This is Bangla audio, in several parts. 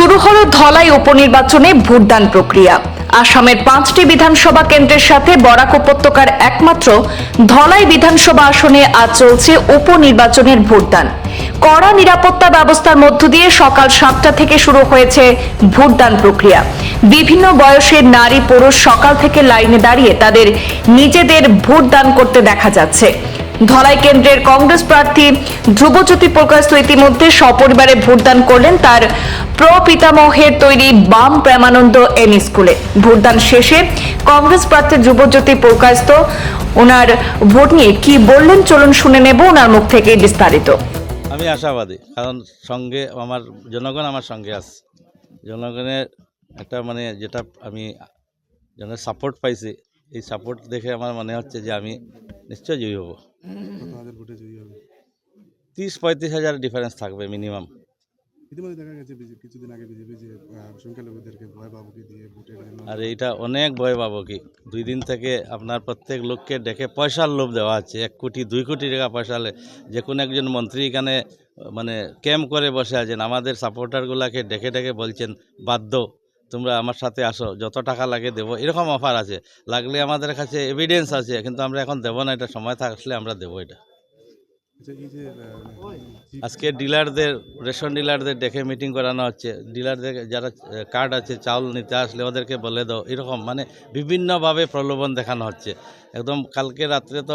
শুরু হলো ধলাই উপনির্বাচনে ভোটদান প্রক্রিয়া। আসামের পাঁচটি বিধানসভা কেন্দ্রের সাথে বরাক উপত্যকার একমাত্র ধলাই বিধানসভা আসনে আজ চলছে উপনির্বাচনের ভোটদান। কড়া নিরাপত্তা ব্যবস্থার মধ্য দিয়ে সকাল সাতটা থেকে শুরু হয়েছে ভোটদান প্রক্রিয়া। বিভিন্ন বয়সের নারী পুরুষ সকাল থেকে লাইনে দাঁড়িয়ে তাদের নিজেদের ভোটদান করতে দেখা যাচ্ছে। ধলাই কেন্দ্রের কংগ্রেস প্রার্থী ধ্রুবজ্যোতি প্রকাশ তো ইতিমধ্যে সপরিবারে ভোটদান করলেন তার প্রপিতামহের তৈরি বাম প্রেমানন্দ এম স্কুলে। ভোটদান শেষে কংগ্রেস প্রার্থী ধ্রুবজ্যোতি প্রকাশ তো ওনার ভোট নিয়ে কি বললেন চলুন শুনে নেব ওনার মুখ থেকে বিস্তারিত। আমি আশাবাদী, কারণ সঙ্গে আমার জনগণ আমার সঙ্গে আছে। জনগণের একটা মানে যেটা আমি যেন সাপোর্ট পাইছি, এই সাপোর্ট দেখে আমার মনে হচ্ছে যে আমি নিশ্চয় জয়ী হব। তিরিশ পঁয়ত্রিশ হাজার ডিফারেন্স থাকবে মিনিমাম ইতিমধ্যে দেখা গেছে কিছুদিন আগে বিজেপি যে সংখ্যালঘুদেরকে ভয় বাবুকে দিয়ে ভোটের আর এইটা অনেক ভয় পাবো কি দুই দিন থেকে আপনার প্রত্যেক লোককে ডেকে পয়সার লোভ দেওয়া আছে। এক কোটি দুই কোটি টাকা পয়সা হলে যে কোনো একজন মন্ত্রী এখানে মানে ক্যাম্প করে বসে আছেন। আমাদের সাপোর্টারগুলোকে ডেকে ডেকে বলছেন বাধ্য তোমরা আমার সাথে আসো যত টাকা লাগে দেবো। এরকম অফার আছে। লাগলে আমাদের কাছে এভিডেন্স আছে কিন্তু আমরা এখন দেবো না এটা সময় থাকলে আমরা দেবো এটা। আচ্ছা আজকে ডিলারদের রেশন ডিলারদের ডেকে মিটিং করানো হচ্ছে। ডিলারদের যারা কার্ড আছে চাউল নিতে আসলে ওদেরকে বলে দাও। এরকম মানে বিভিন্নভাবে প্রলোভন দেখানো হচ্ছে। একদম কালকে রাত্রে তো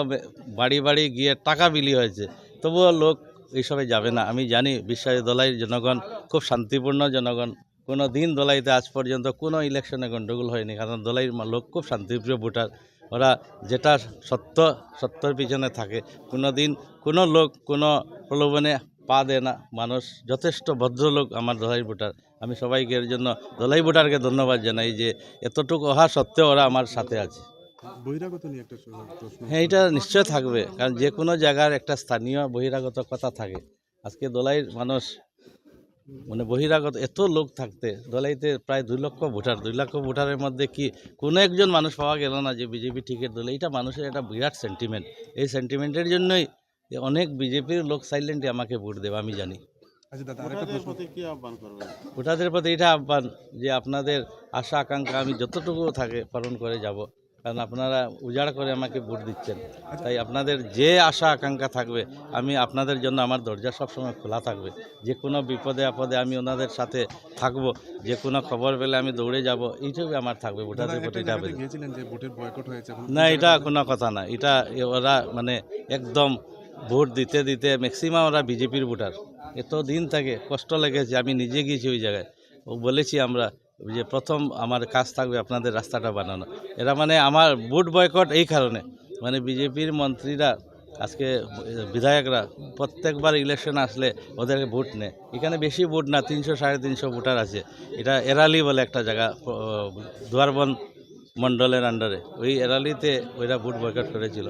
বাড়ি বাড়ি গিয়ে টাকা বিলি হয়েছে। তবুও লোক এইসবে যাবে না। আমি জানি বিশ্বাস দোলাইয়ের জনগণ খুব শান্তিপূর্ণ জনগণ। কোনো দিন দোলাইতে আজ পর্যন্ত কোনো ইলেকশনে গণ্ডগোল হয়নি কারণ দোলাইয়ের লোক খুব শান্তিপ্রিয় ভোটার। ওরা যেটা সত্য সত্যর পিছনে থাকে। কোনো দিন কোনো লোক কোনো প্রলোভনে পা দেয় না। মানুষ যথেষ্ট ভদ্রলোক আমার দোলাই ভোটার। আমি সবাইকে এর জন্য দোলাই ভোটারকে ধন্যবাদ জানাই যে এতটুকু অহা সত্ত্বেও ওরা আমার সাথে আছে। বহিরাগত নিয়ে একটা হ্যাঁ এটা নিশ্চয় থাকবে কারণ যে কোনো জায়গার একটা স্থানীয় বহিরাগত কথা থাকে। আজকে দোলাইয়ের মানুষ মানে বহিরাগত এত লোক থাকতে দলাইতে প্রায় দুই লক্ষ ভোটার দুই লক্ষ ভোটারের মধ্যে কি কোনো একজন মানুষ পাওয়া গেল না যে বিজেপি টিকিট দলে? এটা মানুষের একটা বিরাট সেন্টিমেন্ট এই সেন্টিমেন্টের জন্যই অনেক বিজেপির লোক সাইলেন্টলি আমাকে ভোট দেবে আমি জানি। আচ্ছা দাদা ভোটারদের প্রতি এটা আহ্বান যে আপনাদের আশা আকাঙ্ক্ষা আমি যতটুকু থাকে পালন করে যাব। কারণ আপনারা উজাড় করে আমাকে ভোট দিচ্ছেন। তাই আপনাদের যে আশা আকাঙ্ক্ষা থাকবে আমি আপনাদের জন্য আমার দরজা সবসময় খোলা থাকবে। যে কোনো বিপদে আপদে আমি ওনাদের সাথে থাকব যে কোনো খবর পেলে আমি দৌড়ে যাব এইটুকু আমার থাকবে ভোটারদের প্রতি না এটা কোনো কথা না। এটা ওরা মানে একদম ভোট দিতে দিতে ম্যাক্সিমাম ওরা বিজেপির ভোটার। এত দিন থাকে কষ্ট লেগেছে আমি নিজে গিয়েছি ওই জায়গায়। ও বলেছি আমরা যে প্রথম আমার কাজ থাকবে আপনাদের রাস্তাটা বানানো। এরা মানে আমার ভোট বয়কট এই কারণে। মানে বিজেপির মন্ত্রীরা, আজকে বিধায়করা প্রত্যেকবার ইলেকশন আসলে ওদেরকে ভোট নেয়। এখানে বেশি ভোট না, তিনশো সাড়ে তিনশো ভোটার আছে। এটা এরালি বলে একটা জায়গা দুয়ারবন মণ্ডলের আন্ডারে ওই এরালিতে ওইরা ভোট বয়কট করেছিল।